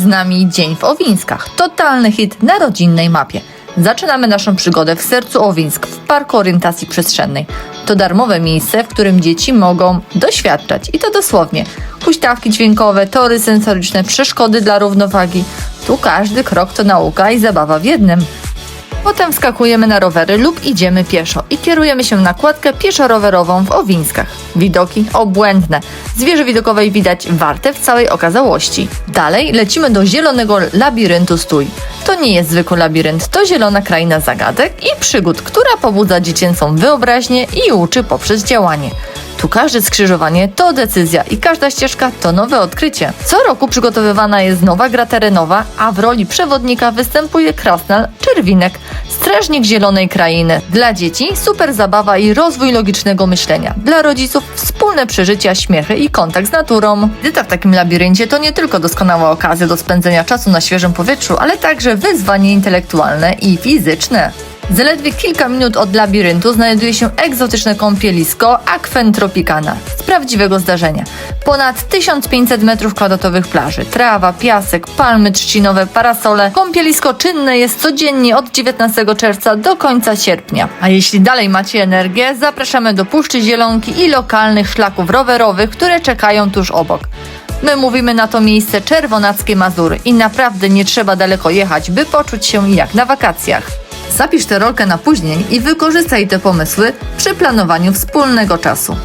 z nami Dzień w Owińskach. Totalny hit na rodzinnej mapie. Zaczynamy naszą przygodę w sercu Owińsk, w Parku Orientacji Przestrzennej. To darmowe miejsce, w którym dzieci mogą doświadczać, i to dosłownie. Huśtawki dźwiękowe, tory sensoryczne, przeszkody dla równowagi. Tu każdy krok to nauka i zabawa w jednym. Potem wskakujemy na rowery lub idziemy pieszo i kierujemy się na kładkę pieszo-rowerową w Owińskach. Widoki obłędne. Zwierzę widokowej widać warte w całej okazałości. Dalej lecimy do zielonego labiryntu stój. To nie jest zwykły labirynt, to zielona kraina zagadek i przygód, która pobudza dziecięcą wyobraźnię i uczy poprzez działanie. Tu każde skrzyżowanie to decyzja i każda ścieżka to nowe odkrycie. Co roku przygotowywana jest nowa gra terenowa, a w roli przewodnika występuje krasnal Czerwinek, strażnik zielonej krainy. Dla dzieci super zabawa i rozwój logicznego myślenia. Dla rodziców wspólne przeżycia, śmiechy i kontakt z naturą. Wizyta w takim labiryncie to nie tylko doskonała okazja do spędzenia czasu na świeżym powietrzu, ale także wyzwanie intelektualne i fizyczne. Zaledwie kilka minut od labiryntu znajduje się egzotyczne kąpielisko Aquen Tropicana z prawdziwego zdarzenia. Ponad 1500 m2 plaży, trawa, piasek, palmy trzcinowe, parasole. Kąpielisko czynne jest codziennie od 19 czerwca do końca sierpnia. A jeśli dalej macie energię, zapraszamy do Puszczy Zielonki i lokalnych szlaków rowerowych, które czekają tuż obok. My mówimy na to miejsce Czerwonackie Mazury i naprawdę nie trzeba daleko jechać, by poczuć się jak na wakacjach. Zapisz tę rolkę na później i wykorzystaj te pomysły przy planowaniu wspólnego czasu.